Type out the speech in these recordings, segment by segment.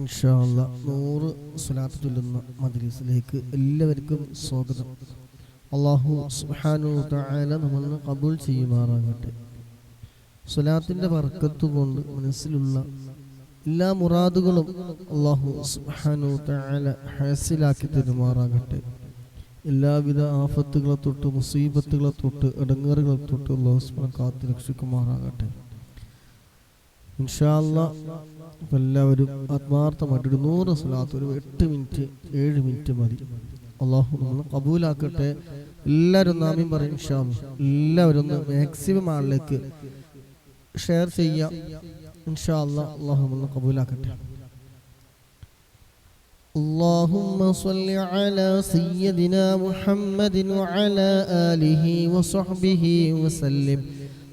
ഇൻഷാല്ല നൂറ് സ്വലാത്ത് ചൊല്ലുന്ന മദ്രസിലേക്ക് എല്ലാവർക്കും സ്വാഗതം. അള്ളാഹു സുഹാനു തായാല നമ്മളെ കബൂൽ ചെയ്യുമാറാകട്ടെ. സ്വലാത്തിന്റെ വർക്കത്ത് കൊണ്ട് മനസ്സിലുള്ള എല്ലാ മുറാദുകളും അള്ളാഹു സുഹാനു തായാല ഹാസിലാക്കി തരുമാറാകട്ടെ. എല്ലാവിധ ആഫത്തുകളെ തൊട്ട് മുസീബത്തുകളെ തൊട്ട് ഇടങ്ങേറുകളെ തൊട്ട് അള്ളാഹു കാത്തു രക്ഷിക്കുമാറാകട്ടെ ഇൻഷാല്ല അപ്പം എല്ലാവരും ആത്മാർത്ഥമായിട്ട് ഒരു നൂറ് സ്വലാത്ത് ഒരു എട്ട് മിനിറ്റ് ഏഴ് മിനിറ്റ് മതി അള്ളാഹു നമ്മൾ കബൂലാക്കട്ടെ എല്ലാവരും നാമ്യം പറയും ഇൻഷാല്ല എല്ലാവരും ഒന്ന് മാക്സിമം ആളിലേക്ക് ഷെയർ ചെയ്യാം ഇൻഷാല്ല അള്ളാഹു നമ്മൾ കബൂലാക്കട്ടെ اللهم صل على سيدنا محمد وعلى آله وصحبه وسلم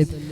وسلم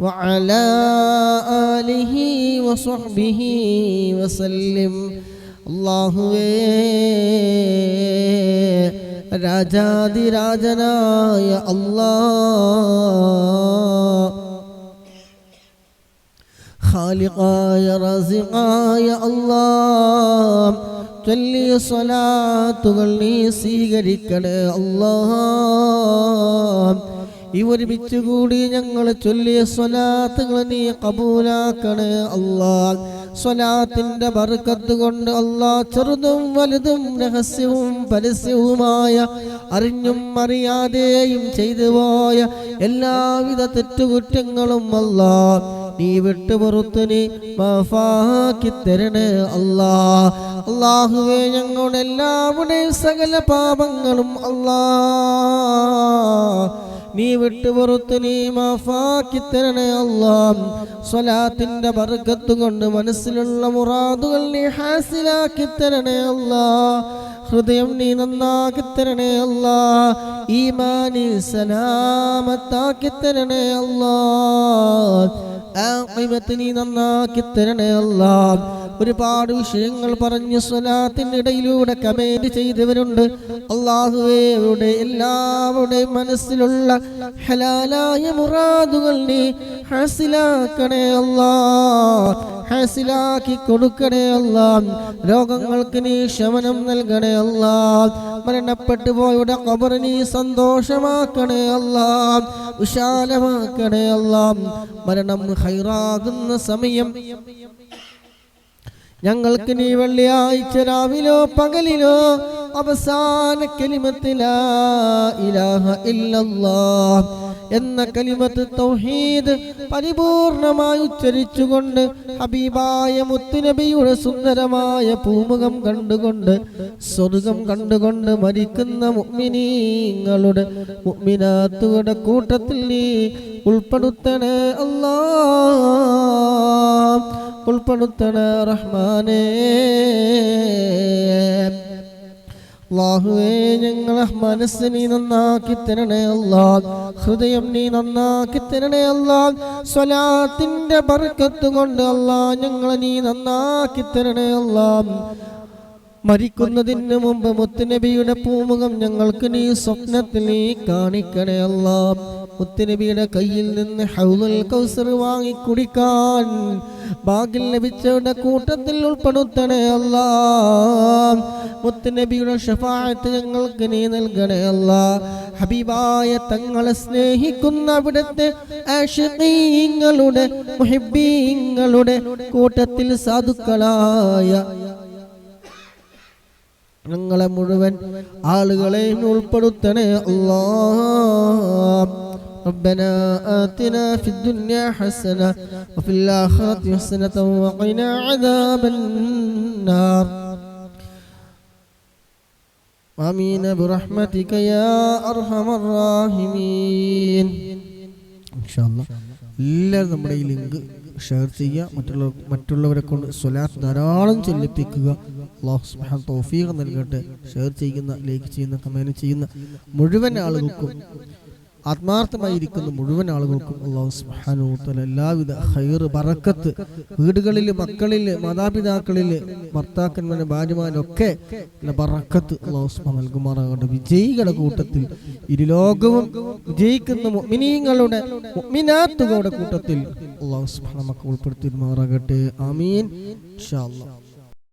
وعلى آله وصحبه وسلم അള്ളാഹുവേ രാജാതിരാജനായ അല്ലാ ഖാലിഖായ റസിഖായ അല്ലാ ചൊല്ലിയ സ്വലാത്തുകൾ നീ സ്വീകരിക്കണേ അല്ലാ ഈ കൂടി ഞങ്ങൾ ചൊല്ലിയ സ്വലാത്തുകൾ നീ കബൂലാക്കണേ അള്ളാ സ്വലാത്തിന്റെ ബർക്കത്ത് കൊണ്ട് അള്ളാ ചെറുതും വലുതും രഹസ്യവും പരസ്യവുമായ അറിഞ്ഞും അറിയാതെയും ചെയ്തു പോയ എല്ലാവിധ തെറ്റുകുറ്റങ്ങളും അല്ലാ നീ വിട്ടുപുറത്ത് നീ മാഫാക്കി തരണേ അല്ലാ അള്ളാഹുവേ ഞങ്ങളുടെ എല്ലാവരുടെയും സകല പാപങ്ങളും അല്ലാ നീ വിട്ടുപുറത്ത് നീ മാഫാക്കി തരണേ അല്ലാ സ്വലാത്തിന്റെ ബർക്കത്ത് കൊണ്ട് മനസ്സിലുള്ള മുറാദുകൾ നീ ഹാസിലാക്കി തരണേ അല്ലാ ഹൃദയം നീ നന്നാക്കി തരണേ അല്ലാ ഈമാനി സലാമത്താക്കി തരണേ അല്ലാ ആഖിബത്ത് നീ നന്നാക്കി തരണേ അല്ലാ ഒരുപാട് വിഷയങ്ങൾ പറഞ്ഞ് സ്വലാത്തിനിടയിലൂടെ കമേന്റ് ചെയ്തവരുണ്ട്. അള്ളാഹുവേ അവരുടെ മനസ്സിലുള്ള ഹലാലായ മുറാദുകൾ നീ ഹസിലാക്കണേ അല്ലാ. ഹസിലാക്കി കൊടുക്കണേ അല്ലാ. രോഗങ്ങൾക്ക് നീ ശമനം നൽകണേ അല്ലാ. മരണപ്പെട്ടു പോയുടെ കബർ നീ സന്തോഷമാക്കണേ അല്ലാ. വിശാലമാക്കണേ അല്ലാ. മരണം ഹൈറാകുന്ന സമയം ഞങ്ങൾക്ക് നീ വെള്ളിയാഴ്ച രാവിലോ പകലിലോ അവസാന ഇലാഹ ഇല്ലല്ലാഹ് എന്ന കലിമത്ത് തൗഹീദ് പരിപൂർണമായി ഉച്ചരിച്ചുകൊണ്ട് ഹബീബായ മുത്തുനബിയുടെ സുന്ദരമായ പൂമുഖം കണ്ടുകൊണ്ട് സ്വർഗം കണ്ടുകൊണ്ട് മരിക്കുന്ന മുഅ്മിനീങ്ങളുടെ മുഅ്മിനാത്തുകളുടെ കൂട്ടത്തിൽ നീ ഉൾപ്പെടുത്തണേ അല്ലാ ഉൾപ്പെടുത്തണേ റഹ്മാനേ. അള്ളാഹുവേ ഞങ്ങളെ മനസ്സ് നീ നന്നാക്കി തരണേ അല്ലാ ഹൃദയം നീ നന്നാക്കി തരണേ അല്ലാ സ്വലാത്തിന്റെ ബർക്കത്ത് കൊണ്ട് അല്ലാ ഞങ്ങളെ നീ നന്നാക്കി തരണേ അല്ലാ മരിക്കുന്നതിന് മുമ്പ് മുത്തുനബിയുടെ പൂമുഖം ഞങ്ങൾക്ക് നീ സ്വപ്നത്തിൽ നീ കാണിക്കണേ അല്ല മുത്തുനബിയുടെ കയ്യിൽ നിന്ന് ഹൗലുൽ കൗസർ വാങ്ങി കുടിക്കാൻ ഭാഗ്യം ലഭിച്ചവരുടെ കൂട്ടത്തിൽ ഉൾപ്പെടുത്തണേ അല്ല. മുത്തുനബിയുടെ ഷഫായത്ത് ഞങ്ങൾക്ക് നീ നൽകണേ അല്ല. ഹബീബായ തങ്ങളെ സ്നേഹിക്കുന്ന അവിടുത്തെ ആഷിഖീങ്ങളുടെ മുഹിബീങ്ങളുടെ കൂട്ടത്തിൽ സാധുക്കളായ ഞങ്ങളെ മുഴുവൻ ആളുകളെയും ഉൾപ്പെടുത്തണേ അല്ലാ. ربنا آتنا في الدنيا حسنة وفي الآخرة حسنة وقنا عذاب النار آمين برحمتك يا أرحم الراحمين إن شاء الله എല്ലാവരും നമ്മുടെ ഈ ലിങ്ക് ഷെയർ ചെയ്യുക മറ്റുള്ള മറ്റുള്ളവരെ കൊണ്ട് സ്വലാത്ത് ധാരാളം ചൊല്ലിപ്പിക്കുക അള്ളാഹു സുബ്ഹാനഹു തൗഫീഖ് നൽകട്ടെ ഷെയർ ചെയ്യുന്ന ലൈക്ക് ചെയ്യുന്ന കമന്റ് ചെയ്യുന്ന മുഴുവൻ ആളുകൾക്കും ആത്മാർത്ഥമായിരിക്കുന്ന മുഴുവൻ ആളുകൾക്കും അള്ളാഹു സുബ്ഹാനഹു തആല എല്ലാവിധ ഹൈർ ബറക്കത്ത് വീടുകളിൽ മക്കളിൽ മാതാപിതാക്കളിൽ ഭർത്താക്കന്മാരെ ഭാര്യമാരൊക്കെ ബറക്കത്ത് അള്ളാഹു സുബ്ഹാനഹു നൽകുമാറാകട്ടെ. വിജയികളുടെ കൂട്ടത്തിൽ ഇരുലോകവും വിജയിക്കുന്ന മുഅ്മിനീങ്ങളുടെ മിനാത്തുകളുടെ കൂട്ടത്തിൽ അള്ളാഹു സുബ്ഹാനഹു നമുക്ക് ഉൾപ്പെടുത്തിമാറാകട്ടെ ആമീൻ. ഇൻഷാ അല്ലാഹ്